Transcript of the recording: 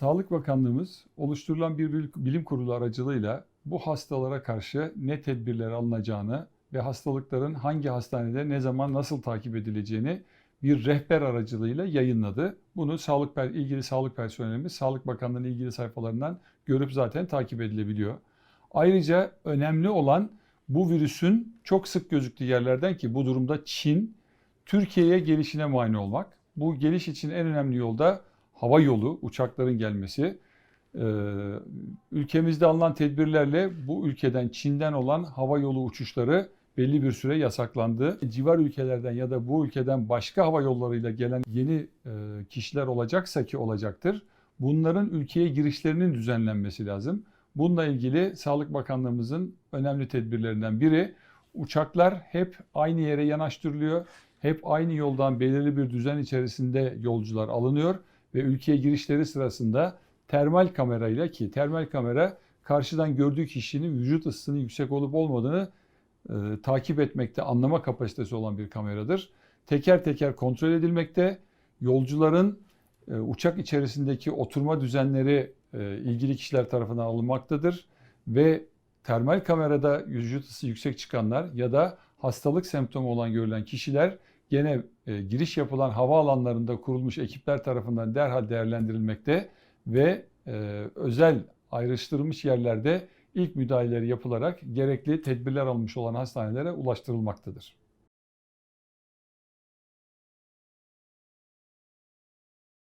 Sağlık Bakanlığımız oluşturulan bir bil- bilim kurulu aracılığıyla bu hastalara karşı ne tedbirler alınacağını ve hastalıkların hangi hastanede ne zaman nasıl takip edileceğini bir rehber aracılığıyla yayınladı. Bunu sağlık ilgili sağlık personelimiz Sağlık Bakanlığı'nın ilgili sayfalarından görüp zaten takip edilebiliyor. Ayrıca önemli olan bu virüsün çok sık gözüktüğü yerlerden ki bu durumda Çin Türkiye'ye gelişine mani olmak. Bu geliş için en önemli yolda hava yolu, uçakların gelmesi. Ee, ülkemizde alınan tedbirlerle bu ülkeden Çin'den olan hava yolu uçuşları belli bir süre yasaklandı. Civar ülkelerden ya da bu ülkeden başka hava yollarıyla gelen yeni e, kişiler olacaksa ki olacaktır. Bunların ülkeye girişlerinin düzenlenmesi lazım. Bununla ilgili Sağlık Bakanlığımızın önemli tedbirlerinden biri uçaklar hep aynı yere yanaştırılıyor. Hep aynı yoldan belirli bir düzen içerisinde yolcular alınıyor ve ülkeye girişleri sırasında termal kamerayla ki termal kamera karşıdan gördüğü kişinin vücut ısısının yüksek olup olmadığını e, takip etmekte anlama kapasitesi olan bir kameradır. Teker teker kontrol edilmekte. Yolcuların e, uçak içerisindeki oturma düzenleri e, ilgili kişiler tarafından alınmaktadır ve termal kamerada vücut ısı yüksek çıkanlar ya da hastalık semptomu olan görülen kişiler gene e, giriş yapılan havaalanlarında kurulmuş ekipler tarafından derhal değerlendirilmekte ve e, özel ayrıştırılmış yerlerde ilk müdahaleleri yapılarak gerekli tedbirler almış olan hastanelere ulaştırılmaktadır.